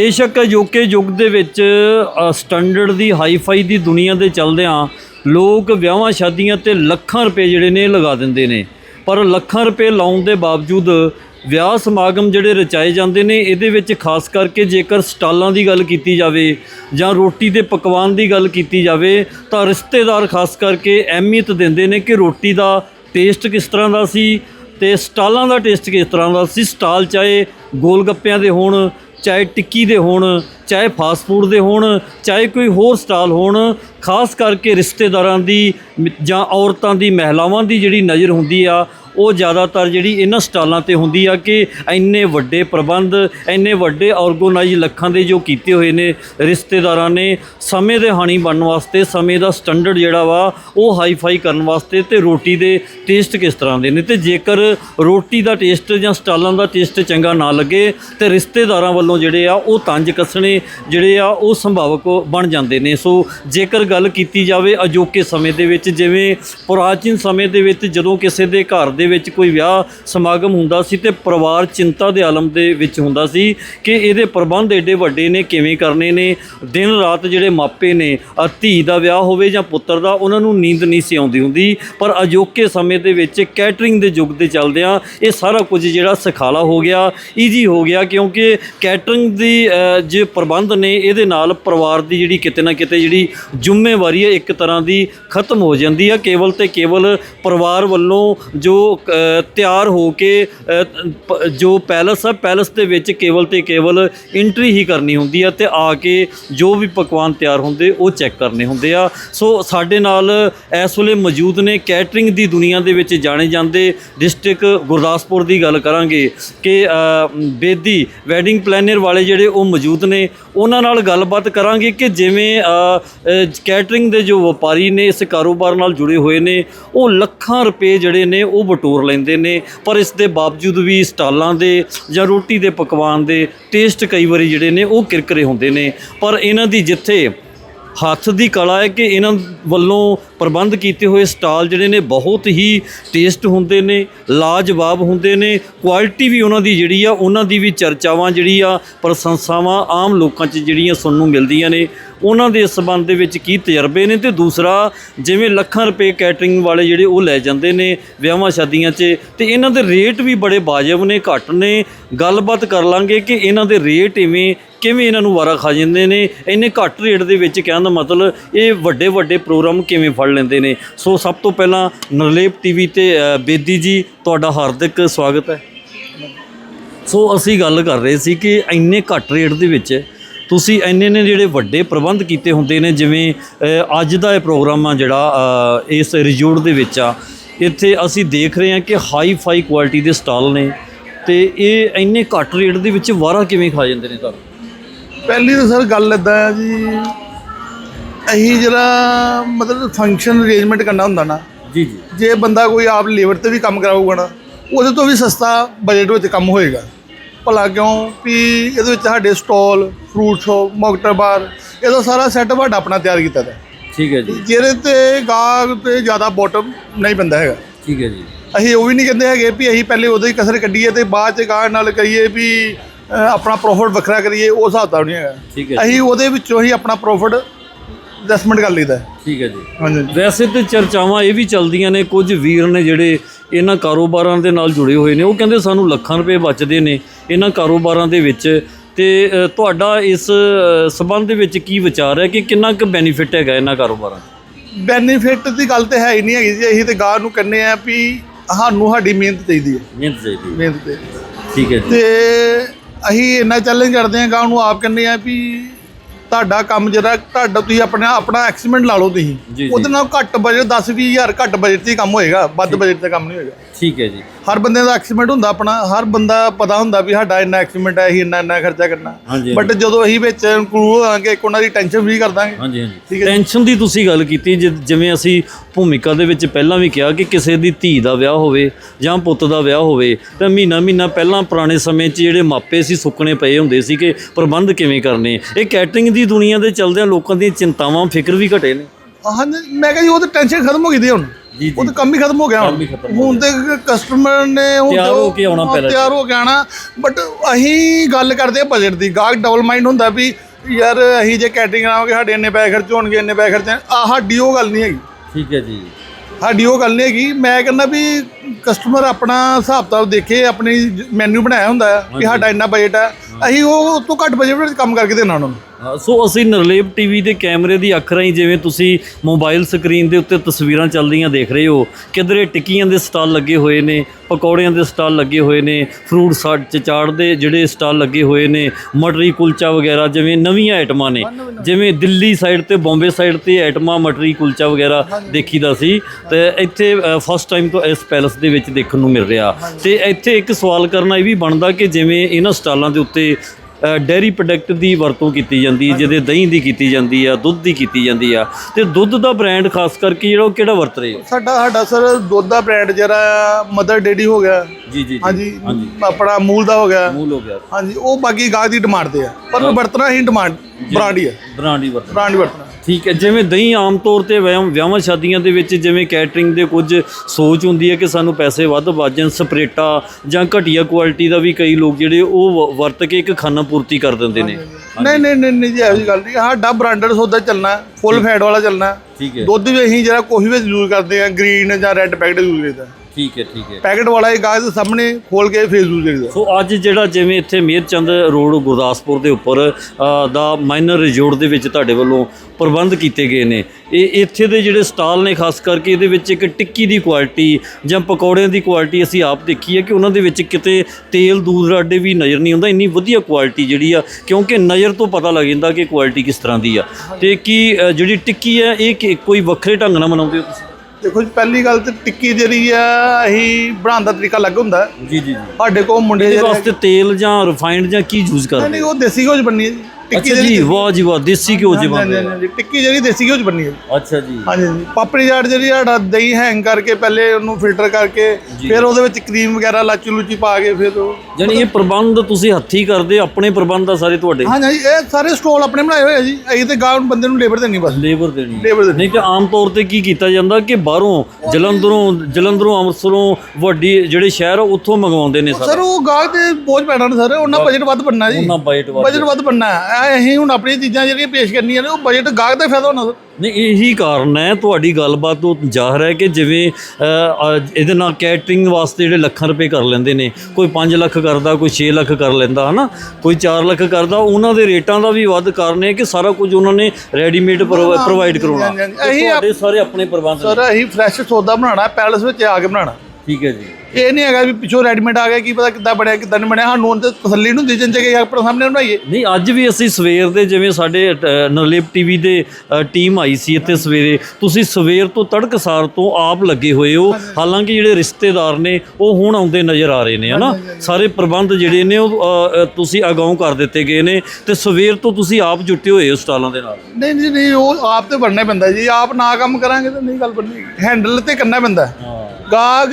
ਬੇਸ਼ੱਕ ਅਜੋਕੇ ਯੁੱਗ ਦੇ ਵਿੱਚ ਸਟੈਂਡਰਡ ਦੀ ਹਾਈ-ਫਾਈ ਦੀ ਦੁਨੀਆ ਦੇ ਚੱਲਦਿਆਂ ਲੋਕ ਵਿਆਹਾਂ ਸ਼ਾਦੀਆਂ ਤੇ ਲੱਖਾਂ ਰੁਪਏ ਜਿਹੜੇ ਨੇ ਲਗਾ ਦਿੰਦੇ ਨੇ। ਪਰ ਲੱਖਾਂ ਰੁਪਏ ਲਾਉਣ ਦੇ ਬਾਵਜੂਦ ਵਿਆਹ ਸਮਾਗਮ ਜਿਹੜੇ ਰਚਾਏ ਜਾਂਦੇ ਨੇ, ਇਹਦੇ ਵਿੱਚ ਖਾਸ ਕਰਕੇ ਜੇਕਰ ਸਟਾਲਾਂ ਦੀ ਗੱਲ ਕੀਤੀ ਜਾਵੇ ਜਾਂ ਰੋਟੀ ਦੇ ਪਕਵਾਨ ਦੀ ਗੱਲ ਕੀਤੀ ਜਾਵੇ, ਤਾਂ ਰਿਸ਼ਤੇਦਾਰ ਖਾਸ ਕਰਕੇ ਅਹਿਮੀਅਤ ਦਿੰਦੇ ਨੇ ਕਿ ਰੋਟੀ ਦਾ ਟੇਸਟ ਕਿਸ ਤਰ੍ਹਾਂ ਦਾ ਸੀ ਤੇ ਸਟਾਲਾਂ ਦਾ ਟੇਸਟ ਕਿਸ ਤਰ੍ਹਾਂ ਦਾ ਸੀ। ਸਟਾਲ ਚਾਹੇ ਗੋਲ ਗੱਪਿਆਂ ਦੇ ਹੋਣ ਚਾਹੇ ਟਿੱਕੀ ਦੇ ਹੋਣ, ਚਾਹੇ ਫਾਸਟ ਫੂਡ ਦੇ ਹੋਣ, ਚਾਹੇ ਕੋਈ ਹੋਰ ਸਟਾਲ ਹੋਣ, ਖਾਸ ਕਰਕੇ ਰਿਸ਼ਤੇਦਾਰਾਂ ਦੀ ਜਾਂ ਔਰਤਾਂ ਦੀ, ਮਹਿਲਾਵਾਂ ਦੀ ਜਿਹੜੀ ਨਜ਼ਰ ਹੁੰਦੀ ਆ ਉਹ ਜ਼ਿਆਦਾਤਰ ਜਿਹੜੀ ਇਹਨਾਂ ਸਟਾਲਾਂ ਤੇ ਹੁੰਦੀ ਆ ਕਿ ਇੰਨੇ ਵੱਡੇ ਪ੍ਰਬੰਧ, ਇੰਨੇ ਵੱਡੇ ਆਰਗੇਨਾਈਜ਼ ਲੱਖਾਂ ਦੇ ਜੋ ਕੀਤੇ ਹੋਏ ਨੇ ਰਿਸ਼ਤੇਦਾਰਾਂ ਨੇ, ਸਮੇਂ ਦੇ ਹਾਣੀ ਬਣਨ ਵਾਸਤੇ, ਸਮੇਂ ਦਾ ਸਟੈਂਡਰਡ ਜਿਹੜਾ ਵਾ, ਉਹ ਹਾਈਫਾਈ ਕਰਨ ਵਾਸਤੇ ਤੇ ਰੋਟੀ ਦੇ ਟੇਸਟ ਕਿਸ ਤਰ੍ਹਾਂ ਦੇ ਨੇ? ਤੇ ਜੇਕਰ ਰੋਟੀ ਦਾ ਟੇਸਟ ਜਾਂ ਸਟਾਲਾਂ ਦਾ ਟੇਸਟ ਚੰਗਾ ਨਾ ਲੱਗੇ, ਤੇ ਰਿਸ਼ਤੇਦਾਰਾਂ ਵੱਲੋਂ ਜਿਹੜੇ ਆ, ਉਹ ਤੰਜ ਕੱਸਣੇ ਜਿਹੜੇ ਆ, ਉਹ ਸੰਭਾਵਕ ਬਣ ਜਾਂਦੇ ਨੇ। ਸੋ ਜੇਕਰ ਗੱਲ ਕੀਤੀ ਜਾਵੇ ਅਜੋਕੇ ਸਮੇਂ ਦੇ ਵਿੱਚ, ਜਿਵੇਂ ਪ੍ਰਾਚੀਨ ਸਮੇਂ ਦੇ ਵਿੱਚ ਜਦੋਂ ਕਿਸੇ ਦੇ ਘਰ ਦੇ ਵਿੱਚ ਕੋਈ ਵਿਆਹ ਸਮਾਗਮ ਹੁੰਦਾ ਸੀ ਤੇ ਪਰਿਵਾਰ ਚਿੰਤਾ ਦੇ ਆਲਮ ਦੇ ਵਿੱਚ ਹੁੰਦਾ ਸੀ ਕਿ ਇਹਦੇ ਪ੍ਰਬੰਧ ਏਡੇ ਵੱਡੇ ਨੇ, ਕਿਵੇਂ ਕਰਨੇ ਨੇ, ਦਿਨ ਰਾਤ ਜਿਹੜੇ ਮਾਪੇ ਨੇ ਧੀ ਦਾ ਵਿਆਹ ਹੋਵੇ ਜਾਂ ਪੁੱਤਰ ਦਾ, ਉਹਨਾਂ ਨੂੰ ਨੀਂਦ ਨਹੀਂ ਸੀ ਆਉਂਦੀ ਹੁੰਦੀ। ਪਰ ਅਜੋਕੇ ਸਮੇਂ ਦੇ ਵਿੱਚ ਕੈਟਰਿੰਗ ਦੇ ਯੁੱਗ ਦੇ ਚੱਲਦਿਆਂ ਇਹ ਸਾਰਾ ਕੁਝ ਜਿਹੜਾ ਸਖਾਲਾ ਹੋ ਗਿਆ ਈਜ਼ੀ ਹੋ ਗਿਆ ਕਿਉਂਕਿ ਕੈਟਰਿੰਗ ਦੀ ਜੇ ਪ੍ਰਬੰਧ ਨੇ, ਇਹਦੇ ਨਾਲ ਪਰਿਵਾਰ ਦੀ ਜਿਹੜੀ ਕਿਤੇ ਨਾ ਕਿਤੇ ਜਿਹੜੀ ਜ਼ਿੰਮੇਵਾਰੀ ਹੈ ਇੱਕ ਤਰ੍ਹਾਂ ਦੀ ਖਤਮ ਹੋ ਜਾਂਦੀ ਹੈ ਕੇਵਲ ਤੇ ਕੇਵਲ ਪਰਿਵਾਰ ਵੱਲੋਂ ਜੋ ਅ, ਤਿਆਰ ਹੋ ਕੇ ਅ, ਪ- ਜੋ ਪੈਲਸ ਆ ਪੈਲਸ ਦੇ ਵਿੱਚ ਕੇਵਲ ਤੇ ਕੇਵਲ ਐਂਟਰੀ ਹੀ ਕਰਨੀ ਹੁੰਦੀ ਆ ਤੇ ਆ ਕੇ ਜੋ ਵੀ ਪਕਵਾਨ ਤਿਆਰ ਹੁੰਦੇ ਉਹ ਚੈੱਕ ਕਰਨੇ ਹੁੰਦੇ ਆ। ਸੋ ਸਾਡੇ ਨਾਲ ਇਸ ਵੇਲੇ ਮੌਜੂਦ ਨੇ ਕੈਟਰਿੰਗ ਦੀ ਦੁਨੀਆ ਦੇ ਵਿੱਚ ਜਾਣੇ ਜਾਂਦੇ ਡਿਸਟ੍ਰਿਕਟ ਗੁਰਦਾਸਪੁਰ ਦੀ ਗੱਲ ਕਰਾਂਗੇ ਕਿ ਅ, ਬੇਦੀ ਵੈਡਿੰਗ ਪਲੈਨਰ ਵਾਲੇ ਜਿਹੜੇ ਉਹ ਮੌਜੂਦ ਨੇ ਉਹਨਾਂ ਨਾਲ ਗੱਲਬਾਤ ਕਰਾਂਗੇ ਕਿ ਜਿਵੇਂ ਕੈਟਰਿੰਗ ਦੇ ਜੋ ਵਪਾਰੀ ਨੇ, ਇਸ ਕਾਰੋਬਾਰ ਨਾਲ ਜੁੜੇ ਹੋਏ ਨੇ, ਉਹ ਲੱਖਾਂ ਰੁਪਏ ਜਿਹੜੇ ਨੇ, ਉਹ ਬਟੋਰ ਲੈਂਦੇ ਨੇ, ਪਰ ਇਸ ਦੇ ਬਾਵਜੂਦ ਵੀ ਸਟਾਲਾਂ ਦੇ ਜਾਂ ਰੋਟੀ ਦੇ ਪਕਵਾਨ ਦੇ ਟੇਸਟ ਕਈ ਵਾਰੀ ਜਿਹੜੇ ਨੇ, ਉਹ ਕਿਰਕਰੇ ਹੁੰਦੇ ਨੇ। ਪਰ ਇਹਨਾਂ ਦੀ ਜਿੱਥੇ ਹੱਥ ਦੀ ਕਲਾ ਹੈ ਕਿ ਇਹਨਾਂ ਵੱਲੋਂ ਪ੍ਰਬੰਧ ਕੀਤੇ ਹੋਏ ਸਟਾਲ ਜਿਹੜੇ ਨੇ ਬਹੁਤ ਹੀ ਟੇਸਟ ਹੁੰਦੇ ਨੇ, ਲਾਜਵਾਬ ਹੁੰਦੇ ਨੇ, ਕੁਆਲਿਟੀ ਵੀ ਉਹਨਾਂ ਦੀ ਜਿਹੜੀ ਆ, ਉਹਨਾਂ ਦੀ ਵੀ ਚਰਚਾਵਾਂ ਜਿਹੜੀ ਆ, ਪ੍ਰਸ਼ੰਸਾਵਾਂ ਆਮ ਲੋਕਾਂ 'ਚ ਜਿਹੜੀਆਂ ਸੁਣਨ ਨੂੰ ਮਿਲਦੀਆਂ ਨੇ। ਉਹਨਾਂ ਦੇ ਇਸ ਸੰਬੰਧ ਦੇ ਵਿੱਚ ਕੀ ਤਜਰਬੇ ਨੇ ਤੇ ਦੂਸਰਾ, ਜਿਵੇਂ ਲੱਖਾਂ ਰੁਪਏ ਕੈਟਰਿੰਗ ਵਾਲੇ ਜਿਹੜੇ ਉਹ ਲੈ ਜਾਂਦੇ ਨੇ ਵਿਆਹਾਂ ਸ਼ਾਦੀਆਂ 'ਚ, ਤੇ ਇਹਨਾਂ ਦੇ ਰੇਟ ਵੀ ਬੜੇ ਵਾਜਬ ਨੇ, ਘੱਟ ਨੇ। ਗੱਲਬਾਤ ਕਰ ਲਾਂਗੇ ਕਿ ਇਹਨਾਂ ਦੇ ਰੇਟ ਇਵੇਂ ਕਿਵੇਂ ਇਹਨਾਂ ਨੂੰ ਵਾਰਾ ਖਾ ਜਾਂਦੇ ਨੇ। ਇੰਨੇ ਘੱਟ ਰੇਟ ਦੇ ਵਿੱਚ ਕਹਿਣ ਦਾ ਮਤਲਬ, ਇਹ ਵੱਡੇ ਵੱਡੇ ਪ੍ਰੋਗਰਾਮ ਕਿਵੇਂ ਫੜ ਲੈਂਦੇ ਨੇ। ਸੋ ਸਭ ਤੋਂ ਪਹਿਲਾਂ ਨਰਲੇਪ ਟੀਵੀ ਤੇ ਬੇਦੀ ਜੀ, ਤੁਹਾਡਾ ਹਾਰਦਿਕ ਸਵਾਗਤ ਹੈ। ਸੋ ਅਸੀਂ ਗੱਲ ਕਰ ਰਹੇ ਸੀ ਕਿ ਇੰਨੇ ਘੱਟ ਰੇਟ ਦੇ ਵਿੱਚ ਤੁਸੀਂ ਇੰਨੇ ਨੇ ਜਿਹੜੇ ਵੱਡੇ ਪ੍ਰਬੰਧ ਕੀਤੇ ਹੁੰਦੇ ਨੇ, ਜਿਵੇਂ ਅੱਜ ਦਾ ਇਹ ਪ੍ਰੋਗਰਾਮ ਆ ਜਿਹੜਾ ਇਸ ਰਿਜ਼ੋਰਟ ਦੇ ਵਿੱਚ ਆ। ਇੱਥੇ ਅਸੀਂ ਦੇਖ ਰਹੇ ਹਾਂ ਕਿ ਹਾਈ ਫਾਈ ਕੁਆਲਿਟੀ ਦੇ ਸਟਾਲ ਨੇ। ਤੇ ਇਹ ਇੰਨੇ ਘੱਟ ਰੇਟ ਦੇ ਵਿੱਚ ਵਾਰਾ ਕਿਵੇਂ ਖਾ ਜਾਂਦੇ ਨੇ ਤੁਹਾਨੂੰ? ਪਹਿਲੀ ਤਾਂ ਸਰ ਗੱਲ ਇਦਾਂ ਹੈ ਜੀ ਅਸੀਂ ਜਿਹੜਾ ਮਤਲਬ ਫੰਕਸ਼ਨ ਅਰੇਂਜਮੈਂਟ ਕਰਨਾ ਹੁੰਦਾ ਨਾ ਜੀ ਜੀ। ਜੇ ਬੰਦਾ ਕੋਈ ਆਪ ਲੇਬਰ ਤੇ ਵੀ ਕੰਮ ਕਰਾਊਗਾ ਨਾ ਉਹਦੇ ਤੋਂ ਵੀ ਸਸਤਾ ਬਜਟ ਵਿੱਚ ਕੰਮ ਹੋਏਗਾ। ਭਲਾ ਕਿਉਂ? ਵੀ ਇਹਦੇ ਵਿੱਚ ਸਾਡੇ stall fruit shop mocktail bar ਇਹਦਾ ਸਾਰਾ ਸੈੱਟ ਵੱਡਾ ਆਪਣਾ ਤਿਆਰ ਕੀਤਾ ਹੈ ਠੀਕ ਹੈ ਜੀ। ਜਿਹਦੇ ਤੇ ਗਾਹਕ ਤੇ ਜ਼ਿਆਦਾ ਬੋਟਮ ਨਹੀਂ ਪੈਂਦਾ ਹੈਗਾ। ਠੀਕ ਹੈ ਜੀ। ਅਸੀਂ ਉਹ ਵੀ ਨਹੀਂ ਕਹਿੰਦੇ ਹੈਗੇ ਵੀ ਅਸੀਂ ਪਹਿਲੇ ਉਹਦੇ ਹੀ ਕਸਰ ਕੱਢੀਏ ਤੇ ਬਾਅਦ ਚ ਗਾਹਕ ਨਾਲ ਕਰੀਏ ਵੀ ਆਪਣਾ ਪ੍ਰੋਫਿਟ ਵੱਖਰਾ ਕਰੀਏ ਉਹ ਹਿਸਾਬ ਦਾ ਨਹੀਂ ਹੈਗਾ। ਠੀਕ ਹੈ ਅਸੀਂ ਉਹਦੇ ਵਿੱਚੋਂ ਹੀ ਆਪਣਾ ਪ੍ਰੋਫਿਟ ਐਡਜਸਟਮੈਂਟ ਕਰ ਲਈਦਾ ਹੈ। ਠੀਕ ਹੈ ਜੀ ਹਾਂਜੀ ਵੈਸੇ ਤੇ ਚਰਚਾਵਾਂ ਇਹ ਵੀ ਚੱਲਦੀਆਂ ਨੇ ਕੁਝ ਵੀਰ ਨੇ ਜਿਹੜੇ ਇਹਨਾਂ ਕਾਰੋਬਾਰਾਂ ਦੇ ਨਾਲ ਜੁੜੇ ਹੋਏ ਨੇ ਉਹ ਕਹਿੰਦੇ ਸਾਨੂੰ ਲੱਖਾਂ ਰੁਪਏ ਬਚਦੇ ਨੇ ਇਹਨਾਂ ਕਾਰੋਬਾਰਾਂ ਦੇ ਵਿੱਚ ਤੇ ਅ, ਤੁਹਾਡਾ ਇਸ ਅ, ਸੰਬੰਧ ਦੇ ਵਿੱਚ ਕੀ ਵਿਚਾਰ ਹੈ ਕਿ ਕਿੰਨਾ ਕੁ ਬੈਨੀਫਿਟ ਹੈਗਾ ਇਹਨਾਂ ਕਾਰੋਬਾਰਾਂ 'ਚ? ਬੈਨੀਫਿਟ ਦੀ ਗੱਲ ਤੇ ਹੈ ਹੀ ਨਹੀਂ ਹੈਗੀ ਜੀ ਅਸੀਂ ਤੇ ਗਾਹਕ ਨੂੰ ਕਹਿੰਦੇ ਆ ਵੀ ਸਾਨੂੰ ਸਾਡੀ ਮਿਹਨਤ ਚਾਹੀਦੀ ਹੈ ਮਿਹਨਤ ਚਾਹੀਦੀ ਹੈ। ਮਿਹਨਤ ਤੇ ਠੀਕ ਹੈ ਜੀ ਤੇ ਅਸੀਂ ਇੰਨਾ ਚੈਲੰਜ ਕਰਦੇ ਆ ਗਾਹਕ ਨੂੰ ਆਪ ਕਹਿੰਦੇ ਆ ਵੀ ਤੁਹਾਡਾ ਕੰਮ ਜਿਹੜਾ ਤੁਹਾਡਾ ਤੁਸੀਂ ਆਪਣਾ ਆਪਣਾ ਐਕਸਪੈਰੀਮੈਂਟ ਲਾ ਲਓ ਤੁਸੀਂ। ਉਹਦੇ ਨਾਲ ਘੱਟ ਬਜਟ 10 20000 ਘੱਟ ਬਜਟ ਹੀ ਕੰਮ ਹੋਏਗਾ। ਵੱਧ ਬਜਟ ਤੇ ਕੰਮ ਨਹੀਂ ਹੋਏਗਾ। ਠੀਕ ਹੈ ਜੀ। ਹਰ ਬੰਦੇ ਦਾ ਐਕਸਪੈਰੀਮੈਂਟ ਹੁੰਦਾ ਆਪਣਾ ਹਰ ਬੰਦਾ ਪਤਾ ਹੁੰਦਾ ਵੀ ਸਾਡਾ ਇੰਨਾ ਐਕਸਪੈਰੀਮੈਂਟ ਹੈ ਅਸੀਂ ਇੰਨਾ ਇੰਨਾ ਖਰਚਾ ਕਰਨਾ। ਹਾਂਜੀ ਬਟ ਜਦੋਂ ਅਸੀਂ ਵਿੱਚ ਇਨਕਲੂਡ ਹੋਵਾਂਗੇ ਇੱਕ ਉਹਨਾਂ ਦੀ ਟੈਨਸ਼ਨ ਫ੍ਰੀ ਕਰ ਦਾਂਗੇ। ਹਾਂਜੀ ਠੀਕ ਹਾਂਜੀ ਹੈ। ਟੈਨਸ਼ਨ ਦੀ ਤੁਸੀਂ ਗੱਲ ਕੀਤੀ ਜਿ- ਜਿਵੇਂ ਅਸੀਂ ਭੂਮਿਕਾ ਦੇ ਵਿੱਚ ਪਹਿਲਾਂ ਵੀ ਕਿਹਾ ਕਿ ਕਿਸੇ ਦੀ ਧੀ ਦਾ ਵਿਆਹ ਹੋਵੇ ਜਾਂ ਪੁੱਤ ਦਾ ਵਿਆਹ ਹੋਵੇ ਤਾਂ ਮਹੀਨਾ ਮਹੀਨਾ ਪਹਿਲਾਂ ਪੁਰਾਣੇ ਸਮੇਂ 'ਚ ਜਿਹੜੇ ਮਾਪੇ ਸੀ ਸੁੱਕਣੇ ਪਏ ਹੁੰਦੇ ਸੀ ਕਿ ਪ੍ਰਬੰਧ ਕਿਵੇਂ ਕਰਨੇ। ਇਹ ਕੈਟਰਿੰਗ ਦੀ ਦੁਨੀਆ ਦੇ ਚੱਲਦਿਆਂ ਲੋਕਾਂ ਦੀਆਂ ਚਿੰਤਾਵਾਂ ਫਿਕਰ ਵੀ ਘਟੇ ਨੇ। ਹਾਂਜੀ ਮੈਂ ਕਿਹਾ ਜੀ ਉਹ ਤਾਂ ਟੈਨਸ਼ਨ ਖਤਮ ਹੋ ਗਈ ਦੀ ਹੁਣ। ਜੀ। ਉਹ ਤਾਂ ਕੰਮ ਹੀ ਖਤਮ ਹੋ ਗਿਆ ਕੰਮ ਹੀ ਖਤਮ ਹੋ ਹੁਣ ਤੇ ਕਸਟਮਰ ਨੇ ਹੁਣ ਤਿਆਰ ਹੋ ਕੇ ਆਉਣਾ ਪਹਿਲਾਂ। ਤਿਆਰ ਹੋ ਕੇ ਆਉਣਾ। ਬਟ ਅਸੀਂ ਗੱਲ ਕਰਦੇ ਆ ਬਜਟ ਦੀ। ਗਾਹਕ ਡਬਲ ਮਾਈਂਡ ਹੁੰਦਾ ਵੀ ਯਾਰ ਅਸੀਂ ਜੇ ਕੈਟਰਿੰਗ ਕਰਾਵਾਂਗੇ ਸਾਡੇ ਇੰਨੇ ਪੈਸੇ ਖਰਚ ਹੋਣਗੇ ਇੰਨੇ ਪੈਸੇ ਖਰਚ ਆ ਸਾਡੀ ਉਹ ਗੱਲ ਨਹੀਂ ਹੈਗੀ। ਠੀਕ ਹੈ ਜੀ। ਸਾਡੀ ਉਹ ਗੱਲ ਨਹੀਂ ਹੈਗੀ। ਮੈਂ ਕਹਿੰਦਾ ਵੀ ਕਸਟਮਰ ਆਪਣਾ ਹਿਸਾਬ ਕਿਤਾਬ ਦੇਖੇ ਆਪਣੀ ਮੈਨੂ ਬਣਾਇਆ ਹੁੰਦਾ ਹੈ ਕਿ ਸਾਡਾ ਇੰਨਾ ਬਜਟ ਹੈ। ਅਸੀਂ ਉਹ ਤੋਂ ਘੱਟ ਬਜਟ ਵਿੱਚ ਕੰਮ ਕਰਕੇ ਦੇਣਾ ਉਹਨਾਂ ਨੂੰ। ਸੋ ਅਸੀਂ ਨਰਲੇਪ ਟੀਵੀ ਦੇ ਕੈਮਰੇ ਦੀ ਅੱਖ ਰਾਹੀਂ ਜਿਵੇਂ ਤੁਸੀਂ ਮੋਬਾਈਲ ਸਕਰੀਨ ਦੇ ਉੱਤੇ ਤਸਵੀਰਾਂ ਚੱਲਦੀਆਂ ਦੇਖ ਰਹੇ ਹੋ ਕਿਧਰੇ ਟਿੱਕੀਆਂ ਦੇ ਸਟਾਲ ਲੱਗੇ ਹੋਏ ਨੇ ਪਕੌੜਿਆਂ ਦੇ ਸਟਾਲ ਲੱਗੇ ਹੋਏ ਨੇ ਫਰੂਟ ਸਾਟ ਚਾਟ ਦੇ ਜਿਹੜੇ ਸਟਾਲ ਲੱਗੇ ਹੋਏ ਨੇ ਮਟਰੀ ਕੁਲਚਾ ਵਗੈਰਾ ਜਿਵੇਂ ਨਵੀਆਂ ਆਈਟਮਾਂ ਨੇ ਜਿਵੇਂ ਦਿੱਲੀ ਸਾਈਡ ਤੇ ਬੰਬੇ ਸਾਈਡ ਤੇ ਆਈਟਮਾਂ ਮਟਰੀ ਕੁਲਚਾ ਵਗੈਰਾ ਦੇਖੀਦਾ ਸੀ ਤੇ ਇੱਥੇ ਫਸਟ ਟਾਈਮ ਤੋਂ ਇਸ ਪੈਲਸ ਦੇ ਵਿੱਚ ਦੇਖਣ ਨੂੰ ਮਿਲ ਰਿਹਾ। ਤੇ ਇੱਥੇ ਇੱਕ ਸਵਾਲ ਕਰਨਾ ਇਹ ਵੀ ਬਣਦਾ ਕਿ ਜਿਵੇਂ ਇਹਨਾਂ ਸਟਾਲਾਂ ਦੇ ਉੱਤੇ ਡੈਰੀ ਪ੍ਰੋਡਕਟ ਦੀ ਵਰਤੋਂ ਕੀਤੀ ਜਾਂਦੀ ਹੈ ਜਿਹਦੇ ਦਹੀਂ ਦੀ ਕੀਤੀ ਜਾਂਦੀ ਆ ਦੁੱਧ ਦੀ ਕੀਤੀ ਜਾਂਦੀ ਆ। ਤੇ ਦੁੱਧ ਦਾ ਬ੍ਰਾਂਡ ਖਾਸ ਕਰਕੇ ਜਿਹੜਾ ਉਹ ਕਿਹੜਾ ਵਰਤ ਰਹੇ ਹੋ? ਸਾਡਾ ਸਾਡਾ ਸਰ ਦੁੱਧ ਦਾ ਬ੍ਰਾਂਡ ਜਿਹੜਾ ਮਦਰ ਡੇਡੀ ਹੋ ਗਿਆ। ਜੀ ਜੀ ਹਾਂਜੀ ਆਪਣਾ ਮੂਲ ਦਾ ਹੋ ਗਿਆ। ਮੂਲ ਹੋ ਗਿਆ। ਹਾਂਜੀ ਉਹ ਬਾਕੀ ਗਾਹਕ ਦੀ ਡਿਮਾਂਡ ਤੇ ਆ। ਪਰ ਵਰਤਣਾ ਹੀ ਡਿਮਾਂਡ ਬ੍ਰਾਂਡ ਹੀ ਹੈ ਬ੍ਰਾਂਡ ਹੀ ਵਰਤ ਬ੍ਰਾਂਡ ਵਰਤਣਾ। ਠੀਕ ਹੈ ਜਿਵੇਂ ਦਹੀਂ ਆਮ ਤੌਰ ਤੇ ਵਿਆਹ- ਵਿਆਹਾਂ ਸ਼ਾਦੀਆਂ ਦੇ ਵਿੱਚ ਜਿਵੇਂ ਕੈਟਰਿੰਗ ਦੇ ਕੁਝ ਸੋਚ ਹੁੰਦੀ ਹੈ ਕਿ ਸਾਨੂੰ ਪੈਸੇ ਵੱਧ ਵਾਜਣ ਸਪਰੇਟਾ ਜਾਂ ਘਟੀਆ ਕੁਆਲਿਟੀ ਦਾ ਵੀ ਕਈ ਲੋਕ ਜਿਹੜੇ ਉਹ ਵ- ਵਰਤ ਕੇ ਇੱਕ ਖਾਣਾ ਪੂਰਤੀ ਕਰ ਦਿੰਦੇ ਨੇ। ਨਹੀਂ ਨਹੀਂ ਨਹੀਂ ਨਹੀਂ ਜੀ ਇਹੋ ਜਿਹੀ ਗੱਲ ਨਹੀਂ। ਸਾਡਾ ਬ੍ਰਾਂਡਡ ਸੌਦਾ ਚੱਲਣਾ ਫੁੱਲ ਫੈਟ ਵਾਲਾ ਚੱਲਣਾ। ਠੀਕ ਹੈ। ਦੁੱਧ ਵੀ ਅਸੀਂ ਜਿਹੜਾ ਕੋਈ ਵਿੱਚ ਯੂਜ਼ ਕਰਦੇ ਆ ਗ੍ਰੀਨ ਜਾਂ ਰੈੱਡ ਪੈਕਟ ਯੂਜ਼ ਕਰਦਾ। ਠੀਕ ਹੈ ਠੀਕ ਹੈ। ਪੈਕਟ ਵਾਲਾ ਇਹ ਦੇ ਸਾਹਮਣੇ ਖੋਲ ਕੇ ਫੇਸ ਯੂਜ਼ ਕਰਦਾ ਸੋ ਅੱਜ ਜਿਹੜਾ ਜਿਵੇਂ ਇੱਥੇ ਮੇਰਚੰਦ ਰੋਡ ਗੁਰਦਾਸਪੁਰ ਦੇ ਉੱਪਰ ਦਾ ਮਾਈਨਰ ਰਿਜ਼ੋਰਟ ਦੇ ਵਿੱਚ ਤੁਹਾਡੇ ਵੱਲੋਂ ਪ੍ਰਬੰਧ ਕੀਤੇ ਗਏ ਨੇ। ਇਹ ਇੱਥੇ ਦੇ ਜਿਹੜੇ ਸਟਾਲ ਨੇ ਖਾਸ ਕਰਕੇ ਇਹਦੇ ਵਿੱਚ ਇੱਕ ਟਿੱਕੀ ਦੀ ਕੁਆਲਿਟੀ ਜਾਂ ਪਕੌੜਿਆਂ ਦੀ ਕੁਆਲਿਟੀ ਅਸੀਂ ਆਪ ਦੇਖੀ ਹੈ ਕਿ ਉਹਨਾਂ ਦੇ ਵਿੱਚ ਕਿਤੇ ਤੇਲ ਦੂਰ ਰਾਡੇ ਵੀ ਨਜ਼ਰ ਨਹੀਂ ਆਉਂਦਾ। ਇੰਨੀ ਵਧੀਆ ਕੁਆਲਿਟੀ ਜਿਹੜੀ ਆ ਕਿਉਂਕਿ ਨਜ਼ਰ ਤੋਂ ਪਤਾ ਲੱਗ ਜਾਂਦਾ ਕਿ ਕੁਆਲਿਟੀ ਕਿਸ ਤਰ੍ਹਾਂ ਦੀ ਆ। ਤੇ ਕੀ ਜਿਹੜੀ ਟਿੱਕੀ ਹੈ ਇਹ ਕੋਈ ਵੱਖਰੇ ਢੰਗ ਨਾਲ ਬਣਾਉਂਦੇ ਹੋ ਤੁਸੀਂ? ਦੇਖੋ ਜੀ ਪਹਿਲੀ ਗੱਲ ਤੇ ਟਿੱਕੀ ਜਿਹੜੀ ਆ ਅਸੀਂ ਬਣਾਉਣ ਦਾ ਤਰੀਕਾ ਅਲੱਗ ਹੁੰਦਾ। ਹੈ। ਜੀ ਜੀ ਜੀ। ਸਾਡੇ ਕੋਲ ਮੁੰਡੇ ਇਹਦੇ ਜਿਹੜੇ ਵਾਸਤੇ ਤੇਲ ਜਾਂ ਰਿਫਾਈਨਡ ਜਾਂ ਕੀ ਯੂਜ਼ ਕਰਦੇ ਨਹੀਂ ਉਹ ਦੇਸੀ ਚ ਬੰਨੀ ਹੈ ਜੀ। ਟਿੱਕੀ ਅੱਛਾ ਜੀ ਵਾਹ ਜੀ ਵਾਹ ਦੇਸੀ ਘਿਓ ਜੀ ਬਣਦੇ ਹਾਂਜੀ, ਹਾਂਜੀ, ਟਿੱਕੀ ਜਿਹੜੀ ਦੇਸੀ ਘਿਓ ਚ ਬੰਨੀ ਹੈ। ਅੱਛਾ ਜੀ। ਹਾਂਜੀ ਹਾਂਜੀ। ਪਾਪੜੀ ਚਾਟ ਜਿਹੜੀ ਸਾਡਾ ਦਹੀਂ ਹੈਂਗ ਕਰਕੇ ਪਹਿਲੇ ਉਹਨੂੰ ਫਿਲਟਰ ਕਰਕੇ ਫਿਰ ਉਹਦੇ ਵਿੱਚ ਕਰੀਮ ਵਗੈਰਾ ਲਾਚੀ ਲੂਚੀ ਪਾ ਕੇ ਫਿਰ ਉਹ ਜਾਨੀ ਇਹ ਪ੍ਰਬੰਧ ਤੁਸੀਂ ਹੱਥੀ ਕਰਦੇ ਆਪਣੇ ਪ੍ਰਬੰਧ ਆ ਸਾਰੇ ਤੁਹਾਡੇ? ਹਾਂਜੀ ਹਾਂਜੀ। ਇਹ ਸਾਰੇ ਸਟੋਲ ਆਪਣੇ ਬਣਾਏ ਹੋਏ ਆ ਜੀ। ਅਸੀਂ ਤੇ ਗਾਉਂ ਬੰਦੇ ਨੂੰ ਲੇਬਰ ਦੇਣੀ ਬਸ। ਲੇਬਰ ਦੇਣੀ। ਲੇਬਰ ਦੇਣੀ। ਨਹੀਂ ਤੇ ਆਮ ਤੌਰ ਤੇ ਕੀ ਕੀਤਾ ਜਾਂਦਾ ਕਿ ਬਾਹਰੋਂ ਜਲੰਧਰੋਂ ਜਲੰਧਰੋਂ ਅੰਮ੍ਰਿਤਸਰੋਂ ਵੱਡੀ ਜਿਹੜੇ ਸ਼ਹਿਰ ਆ, ਉੱਥੋਂ ਮੰਗਵਾਉਂਦੇ ਨੇ ਸਰ ਸਾਰੇ। ਉਹ ਗਾਹਕ ਤੇ ਬੋਝ ਪੈਣਾ ਨਾ ਸਰ। ਉਹਨਾਂ ਬਜਟ ਵੱਧ ਬਣਨਾ ਜੀ। ਉਹਨਾਂ ਬਜਟ ਵੱਧ ਬਣਨਾ ਹੈ। ਅਸੀਂ ਹੁਣ ਆਪਣੀਆਂ ਚੀਜ਼ਾਂ ਜਿਹੜੀਆਂ ਪੇਸ਼ ਕਰਨੀਆਂ ਨੇ ਉਹ ਬਜਟ ਗਾਹਕ ਦਾ ਫਾਇਦਾ ਹੋਣਾ ਨਹੀਂ ਇਹੀ ਕਾਰਨ ਹੈ ਤੁਹਾਡੀ ਗੱਲਬਾਤ ਤੋਂ ਜ਼ਾਹਰ ਹੈ ਕਿ ਜਿਵੇਂ ਇਹਦੇ ਨਾਲ ਕੈਟਰਿੰਗ ਵਾਸਤੇ ਜਿਹੜੇ ਲੱਖਾਂ ਰੁਪਏ ਕਰ ਲੈਂਦੇ ਨੇ ਕੋਈ 5 ਲੱਖ ਕਰਦਾ ਕੋਈ 6 ਲੱਖ ਕਰ ਲੈਂਦਾ ਹਨਾ? ਕੋਈ 4 ਲੱਖ ਕਰਦਾ ਉਹਨਾਂ ਦੇ ਰੇਟਾਂ ਦਾ ਵੀ ਵੱਧ ਕਾਰਨ ਹੈ ਕਿ ਸਾਰਾ ਕੁਝ ਉਹਨਾਂ ਨੇ ਰੈਡੀਮੇਡ ਪ੍ਰੋਵਾਈਡ ਕਰਾਉਣਾ। ਤੁਹਾਡੇ ਸਾਰੇ ਆਪਣੇ ਪ੍ਰਬੰਧ ਸਰ ਅਸੀਂ ਫਰੈਸ਼ ਸੌਦਾ ਬਣਾਉਣਾ ਪੈਲਸ ਵਿੱਚ ਆ ਕੇ ਬਣਾਉਣਾ। ਠੀਕ ਹੈ ਜੀ। ਇਹ ਨਹੀਂ ਹੈਗਾ ਵੀ ਪਿੱਛੋਂ ਰੈਡੀਮੇਡ ਆ ਗਿਆ ਕੀ ਪਤਾ ਕਿੱਦਾਂ ਬਣਿਆ ਕਿੱਦਾਂ ਨਹੀਂ ਬਣਿਆ। ਸਾਨੂੰ ਤੇ ਤਸੱਲੀ ਨੂੰ ਦੇ ਜੰਜੇ ਕਿ ਆਪਣੇ ਸਾਹਮਣੇ ਬਣਾਈਏ। ਨਹੀਂ ਅੱਜ ਵੀ ਅਸੀਂ ਸਵੇਰ ਦੇ ਜਿਵੇਂ ਸਾਡੇ ਨਰਲੇਪ ਟੀਵੀ ਦੇ ਟੀਮ ਆਈ ਸੀ ਇੱਥੇ ਸਵੇਰੇ। ਤੁਸੀਂ ਸਵੇਰ ਤੋਂ ਤੜਕਸਾਰ ਤੋਂ ਆਪ ਲੱਗੇ ਹੋਏ ਹੋ। ਹਾਲਾਂਕਿ ਜਿਹੜੇ ਰਿਸ਼ਤੇਦਾਰ ਨੇ ਉਹ ਹੁਣ ਆਉਂਦੇ ਨਜ਼ਰ ਆ ਰਹੇ ਨੇ ਹਨਾ? ਸਾਰੇ ਪ੍ਰਬੰਧ ਜਿਹੜੇ ਨੇ ਉਹ ਤੁਸੀਂ ਅਗਾਊਂ ਕਰ ਦਿੱਤੇ ਗਏ ਨੇ। ਤੇ ਸਵੇਰ ਤੋਂ ਤੁਸੀਂ ਆਪ ਜੁਟੇ ਹੋਏ ਹੋ ਸਟਾਲਾਂ ਦੇ ਨਾਲ। ਨਹੀਂ ਜੀ ਨਹੀਂ ਉਹ ਆਪ ਤੇ ਬਣਨਾ ਪੈਂਦਾ ਜੀ। ਆਪ ਨਾ ਕੰਮ ਕਰਾਂਗੇ ਤਾਂ ਨਹੀਂ ਗੱਲ ਬਣਨੀ। ਹੈਂਡਲ ਤੇ ਕਰਨਾ ਪੈਂਦਾ। ਹਾਂ। ਗਾਹਕ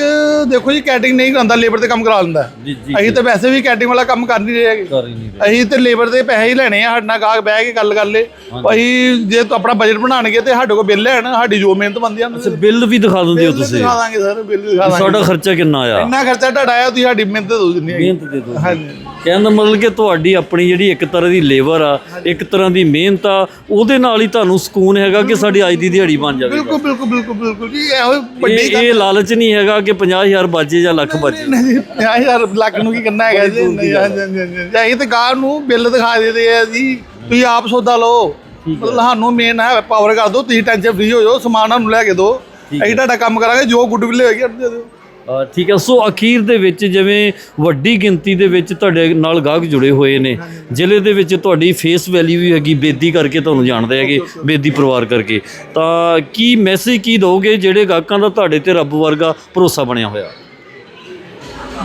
ਦੇਖੋ ਜੀ ਕੈਟਰਿੰਗ ਨਹੀਂ ਕਰਾਂਦਾ ਲੇਬਰ ਤੇ ਕੰਮ ਕਰਾ ਲੈਂਦਾ। ਜੀ ਜੀ ਅਸੀਂ ਤਾਂ ਵੈਸੇ ਵੀ ਕੈਟਰਿੰਗ ਵਾਲਾ ਕੰਮ ਕਰ ਨਹੀਂ ਰਹੇ ਹੈਗੇ। ਕਰ ਹੀ ਨਹੀਂ ਰਹੇ। ਅਸੀਂ ਤੇ ਲੇਬਰ ਦੇ ਪੈਸੇ ਹੀ ਲੈਣੇ ਆ ਸਾਡੇ ਨਾਲ ਗਾਹਕ ਬਹਿ ਕੇ ਗੱਲ ਕਰ ਲੇ। ਅਸੀਂ ਜੇ ਤੂੰ ਆਪਣਾ ਬਜਟ ਬਣਾਣਗੇ ਤੇ ਸਾਡੇ ਕੋਲ ਬਿੱਲ ਲੈਣ ਸਾਡੀ ਜੋ ਮਿਹਨਤ ਬੰਦੀ ਆ। ਅੱਛਾ ਬਿੱਲ ਵੀ ਦਿਖਾ ਦਿੰਦੇ ਹੋ ਤੁਸੀਂ? ਦਿਖਾ ਦਾਂਗੇ ਸਰ ਬਿੱਲ ਦਿਖਾ ਦਾਂਗੇ। ਸਾਡਾ ਖਰਚਾ ਕਿੰਨਾ ਆਇਆ ਇੰਨਾ ਖਰਚਾ ਤੁਹਾਡਾ ਆਇਆ ਤੁਸੀਂ ਸਾਡੀ ਮਿਹਨਤ ਦੋ ਜਿੰਨੀ ਹੈਗੀ। ਮਿਹਨਤ ਦੇ ਦਿਓ ਹਾਂਜੀ। ਕਹਿਣ ਦਾ ਮਤਲਬ ਕਿ ਤੁਹਾਡੀ ਆਪਣੀ ਜਿਹੜੀ ਇੱਕ ਤਰ੍ਹਾਂ ਦੀ ਲੇਬਰ ਆ ਇੱਕ ਤਰ੍ਹਾਂ ਦੀ ਮਿਹਨਤ ਆ ਉਹਦੇ ਨਾਲ ਹੀ ਤੁਹਾਨੂੰ ਸਕੂਨ ਹੈਗਾ ਕਿ ਸਾਡੀ ਅੱਜ ਦੀ ਦਿਹਾੜੀ ਬਣ ਜਾਵੇ। ਬਿਲਕੁਲ ਬਿਲਕੁਲ ਬਿਲਕੁਲ ਬਿਲਕੁਲ ਜੀ ਇਹੋ ਵੱਡੀ ਇਹ ਇਹ ਲਾਲਚ ਨਹੀਂ ਹੈਗਾ ਕਿ 50000 ਬਾਜੇ ਜਾਂ ਲੱਖ ਬਾਜੇ ਨਹੀਂ ਜੀ 50000 ਲੱਖ ਨੂੰ ਕੀ ਕਰਨਾ ਹੈਗਾ ਜੀ। ਅਸੀਂ ਤੇ ਗਾਹ ਨੂੰ ਬਿੱਲ ਦਿਖਾ ਦੇਦੇ ਆ ਜੀ ਤੁਸੀਂ ਆਪ ਸੌਦਾ ਲਓ। ਮਤਲਬ ਸਾਨੂੰ ਮੇਨ ਹੈ ਪਾਵਰ ਕਰ ਦਿਓ ਤੁਸੀਂ ਟੈਨਸ਼ਨ ਫ੍ਰੀ ਹੋ ਜਾਓ ਸਮਾਨ ਸਾਨੂੰ ਲੈ ਕੇ ਦਿਓ। ਅਸੀਂ ਤੁਹਾਡਾ ਕੰਮ ਕਰਾਂਗੇ ਜੋ ਗੁੱਡ ਵਿਲ ਹੋਏਗੀ ਦੇ ਦਿਓ। ਠੀਕ ਹੈ ਸੋ ਅਖੀਰ ਦੇ ਵਿੱਚ ਜਿਵੇਂ ਵੱਡੀ ਗਿਣਤੀ ਦੇ ਵਿੱਚ ਤੁਹਾਡੇ ਨਾਲ ਗਾਹਕ ਜੁੜੇ ਹੋਏ ਨੇ ਜ਼ਿਲ੍ਹੇ ਦੇ ਵਿੱਚ ਤੁਹਾਡੀ ਫੇਸ ਵੈਲਿਊ ਵੀ ਹੈਗੀ ਬੇਦੀ ਕਰਕੇ ਤੁਹਾਨੂੰ ਜਾਣਦੇ ਹੈਗੇ ਬੇਦੀ ਪਰਿਵਾਰ ਕਰਕੇ। ਤਾਂ ਕੀ ਮੈਸੇਜ ਕੀ ਦੋਗੇ ਜਿਹੜੇ ਗਾਹਕਾਂ ਦਾ ਤੁਹਾਡੇ ਤੇ ਰੱਬ ਵਰਗਾ ਭਰੋਸਾ ਬਣਿਆ ਹੋਇਆ?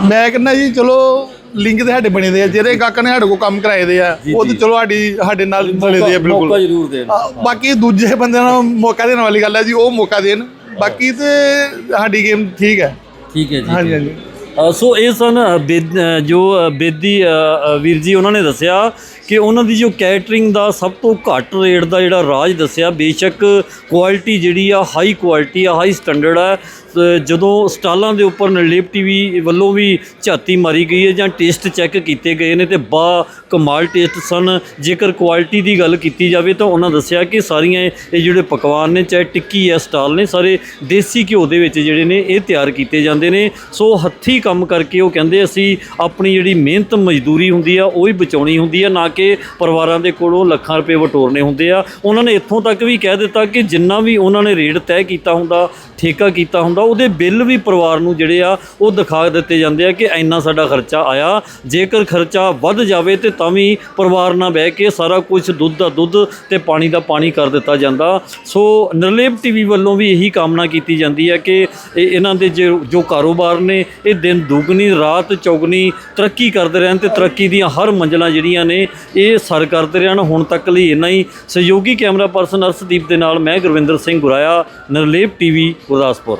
ਮੈਂ ਕਹਿੰਦਾ ਜੀ ਚਲੋ ਲਿੰਕ ਤੇ ਸਾਡੇ ਬਣੇ ਦੇ ਆ ਜਿਹੜੇ ਗਾਹਕਾਂ ਨੇ ਸਾਡੇ ਕੋਲ ਕੰਮ ਕਰਾਏ ਦੇ ਆ ਉਹ ਤੇ ਚਲੋ ਸਾਡੀ ਸਾਡੇ ਨਾਲ ਬਣੇ ਦੇ ਆ ਬਿਲਕੁਲ। ਮੌਕਾ ਜ਼ਰੂਰ ਦੇਣ। ਬਾਕੀ ਦੂਜੇ ਬੰਦਿਆਂ ਨੂੰ ਮੌਕਾ ਦੇਣ ਵਾਲੀ ਗੱਲ ਹੈ ਜੀ ਉਹ ਮੌਕਾ ਦੇਣ। ਬਾਕੀ ਤੇ ਸਾਡੀ ਗੇਮ ਠੀਕ ਹੈ। ਠੀਕ ਹੈ ਜੀ ਹਾਂਜੀ ਹਾਂਜੀ। ਅ, ਸੋ ਇਹ ਸਨ ਅ, ਬੇਦ- ਅ, ਜੋ ਅ, ਬੇਦੀ ਅ, ਅ, ਵੀਰ ਜੀ ਉਹਨਾਂ ਨੇ ਦੱਸਿਆ ਕਿ ਉਹਨਾਂ ਦੀ ਜੋ ਕੈਟਰਿੰਗ ਦਾ ਸਭ ਤੋਂ ਘੱਟ ਰੇਟ ਦਾ ਜਿਹੜਾ ਰਾਜ ਦੱਸਿਆ, ਬੇਸ਼ੱਕ ਕੁਆਲਿਟੀ ਜਿਹੜੀ ਆ ਹਾਈ ਕੁਆਲਿਟੀ ਆ ਹਾਈ ਸਟੈਂਡਰਡ ਆ ਜਦੋਂ ਸਟਾਲਾਂ ਦੇ ਉੱਪਰ ਨਰਲੇਪ ਟੀਵੀ ਵੱਲੋਂ ਵੀ ਝਾਤੀ ਮਾਰੀ ਗਈ ਹੈ ਜਾਂ ਟੇਸਟ ਚੈੱਕ ਕੀਤੇ ਗਏ ਨੇ ਤੇ ਬਾ ਕਮਾਲ ਟੇਸਟ ਸਨ, ਜੇਕਰ ਕੁਆਲਿਟੀ ਦੀ ਗੱਲ ਕੀਤੀ ਜਾਵੇ ਤਾਂ ਉਹਨਾਂ ਦੱਸਿਆ ਕਿ ਸਾਰੀਆਂ ਇਹ ਇਹ ਜਿਹੜੇ ਪਕਵਾਨ ਨੇ, ਚਾਹੇ ਟਿੱਕੀ ਹੈ, ਸਟਾਲ ਨੇ, ਸਾਰੇ ਦੇਸੀ ਘਿਓ ਦੇ ਵਿੱਚ ਜਿਹੜੇ ਨੇ ਇਹ ਤਿਆਰ ਕੀਤੇ ਜਾਂਦੇ ਨੇ। ਸੋ ਹੱਥੀ ਕੰਮ ਕਰਕੇ ਉਹ ਕਹਿੰਦੇ ਅਸੀਂ ਆਪਣੀ ਜਿਹੜੀ ਮਿਹਨਤ ਮਜ਼ਦੂਰੀ ਹੁੰਦੀ ਆ, ਉਹ ਹੀ ਬਚਾਉਣੀ ਹੁੰਦੀ ਆ, ਨਾ ਕੇ ਪਰਿਵਾਰਾਂ ਦੇ ਕੋਲੋਂ ਲੱਖਾਂ ਰੁਪਏ ਵਟੋਰਨੇ ਹੁੰਦੇ ਆ। ਉਹਨਾਂ ਨੇ ਇੱਥੋਂ ਤੱਕ ਵੀ ਕਹਿ ਦਿੱਤਾ ਕਿ ਜਿੰਨਾ ਵੀ ਉਹਨਾਂ ਨੇ ਰੇਟ ਤੈਅ ਕੀਤਾ ਹੁੰਦਾ, ਠੇਕਾ ਕੀਤਾ ਹੁੰਦਾ, ਉਹਦੇ ਬਿੱਲ ਵੀ ਪਰਿਵਾਰ ਨੂੰ ਜਿਹੜੇ ਆ, ਉਹ ਦਿਖਾ ਦਿੱਤੇ ਜਾਂਦੇ ਆ ਕਿ ਇੰਨਾ ਸਾਡਾ ਖਰਚਾ ਆਇਆ। ਜੇਕਰ ਖਰਚਾ ਵੱਧ ਜਾਵੇ ਤੇ ਤਾਂ ਵੀ ਪਰਿਵਾਰ ਨਾਲ ਬਹਿ ਕੇ ਸਾਰਾ ਕੁਝ ਦੁੱਧ ਦਾ ਦੁੱਧ ਤੇ ਪਾਣੀ ਦਾ ਪਾਣੀ ਕਰ ਦਿੱਤਾ ਜਾਂਦਾ। ਸੋ ਨਿਰਲੇਪ ਟੀਵੀ ਵੱਲੋਂ ਵੀ ਇਹੀ ਕਾਮਨਾ ਕੀਤੀ ਜਾਂਦੀ ਹੈ ਕਿ ਇਹਨਾਂ ਦੇ ਜੋ ਜੋ ਕਾਰੋਬਾਰ ਨੇ, ਇਹ ਦਿਨ ਦੁਗਣੀ, ਰਾਤ ਚੌਗਣੀ ਤਰੱਕੀ ਕਰਦੇ ਰਹਿਣ ਤੇ ਤਰੱਕੀ ਦੀਆਂ ਹਰ ਮੰਜ਼ਲਾਂ ਜਿਹੜੀਆਂ ਨੇ ਇਹ ਸਰ ਕਰਦੇ ਰਹਿਣ ਹੁਣ ਤੱਕ ਲਈ ਇੰਨਾ ਹੀ ਸਹਿਯੋਗੀ ਕੈਮਰਾ ਪਰਸਨ ਅਰਸ਼ਦੀਪ ਦੇ ਨਾਲ ਮੈਂ ਗੁਰਵਿੰਦਰ ਸਿੰਘ ਗੁਰਾਇਆ, ਨਿਰਲੇਪ ਟੀਵੀ ਗੁਰਦਾਸਪੁਰ।